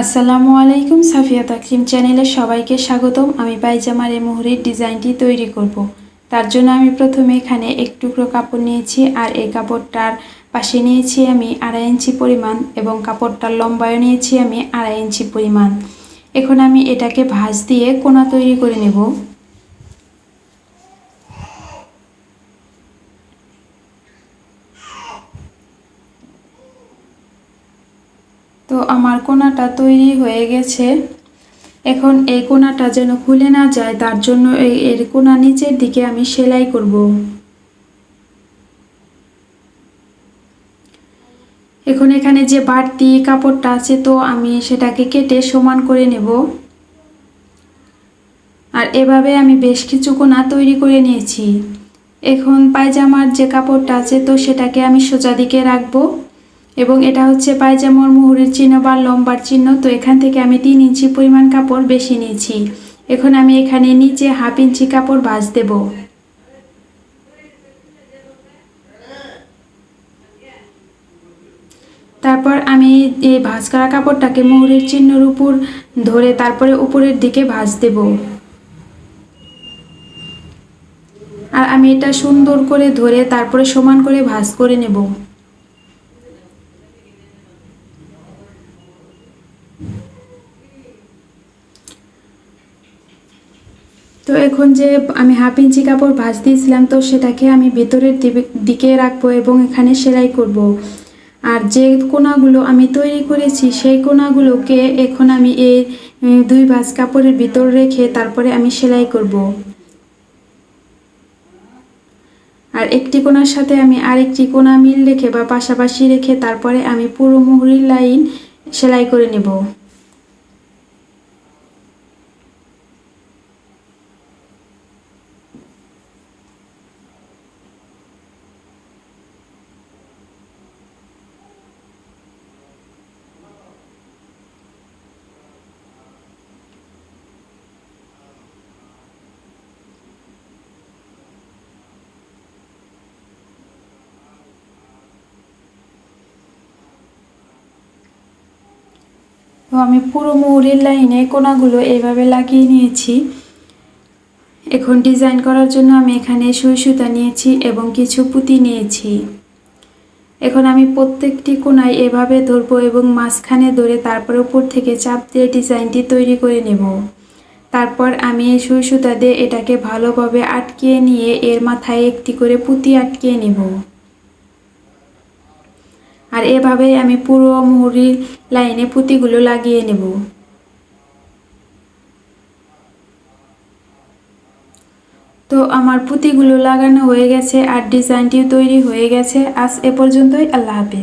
আসসালামু আলাইকুম, সাফিয়া তাকিম চ্যানেলে সবাইকে স্বাগতম। আমি পায়জামার এই মুহুরের ডিজাইনটি তৈরি করব। তার জন্য আমি প্রথমে এখানে এক টুকরো কাপড় নিয়েছি আর এই কাপড়টার পাশে নিয়েছি আমি আড়াই ইঞ্চি পরিমাণ এবং কাপড়টার লম্বায়ও নিয়েছি আমি আড়াই ইঞ্চি পরিমাণ। এখন আমি এটাকে ভাঁজ দিয়ে কোনা তৈরি করে নেব। তো আমার কোনাটা তৈরি হয়ে গেছে। এখন এই কোনাটা যেন খুলে না যায়, তার জন্য এই, এর কোনা নিচের দিকে আমি সেলাই করব। এখন এখানে যে বাড়তি কাপড়টা আছে, তো আমি সেটাকে কেটে সমান করে নেব। আর এভাবে আমি বেশ কিছু কোনা তৈরি করে নিয়েছি। এখন পায়জামার যে কাপড়টা আছে, তো সেটাকে আমি সোজা দিকে রাখব। এবং এটা হচ্ছে পায়জামার মুহুরির চিহ্ন বা লম্বার চিহ্ন। তো এখান থেকে আমি তিন ইঞ্চি পরিমাণ কাপড় বেশি নিয়েছি। এখন আমি এখানে নিচে হাফ ইঞ্চি কাপড় ভাঁজ দেব। তারপর আমি এই ভাঁজ করা কাপড়টাকে মুহুরির চিহ্নর উপর ধরে তারপরে উপরের দিকে ভাঁজ দেব। আর আমি এটা সুন্দর করে ধরে তারপরে সমান করে ভাঁজ করে নেব। তো এখন যে আমি হাফ ইঞ্চি কাপড় ভাঁজ দিয়েছিলাম, তো সেটাকে আমি ভেতরের দিকে রাখব এবং এখানে সেলাই করব। আর যে কোনাগুলো আমি তৈরি করেছি, সেই কোনাগুলোকে এখন আমি এই দুই ভাঁজ কাপড়ের ভিতর রেখে তারপরে আমি সেলাই করব। আর একটি কোনার সাথে আমি আরেকটি কোনা মিল রেখে বা পাশাপাশি রেখে তারপরে আমি পুরো মুহুরির লাইন সেলাই করে নেব তো আমি পুরো মৌরির লাইনে কোনাগুলো এইভাবে লাগিয়ে নিয়েছি। এখন ডিজাইন করার জন্য আমি এখানে সুই সুতা নিয়েছি এবং কিছু পুঁতি নিয়েছি। এখন আমি প্রত্যেকটি কোনায় এভাবে ধরবো এবং মাঝখানে ধরে তারপর উপর থেকে চাপ দিয়ে ডিজাইনটি তৈরি করে নেব। তারপর আমি এই সুই সুতা দিয়ে এটাকে ভালোভাবে আটকিয়ে নিয়ে এর মাথায় একটি করে পুঁতি আটকিয়ে নেব। আর এভাবেই আমি পুরো মুহুরি লাইনে পুঁতিগুলো লাগিয়ে নেব। তো আমার পুঁতিগুলো লাগানো হয়ে গেছে আর ডিজাইনটিও তৈরি হয়ে গেছে। আজ এ পর্যন্তই, আল্লাহ হাফিজ।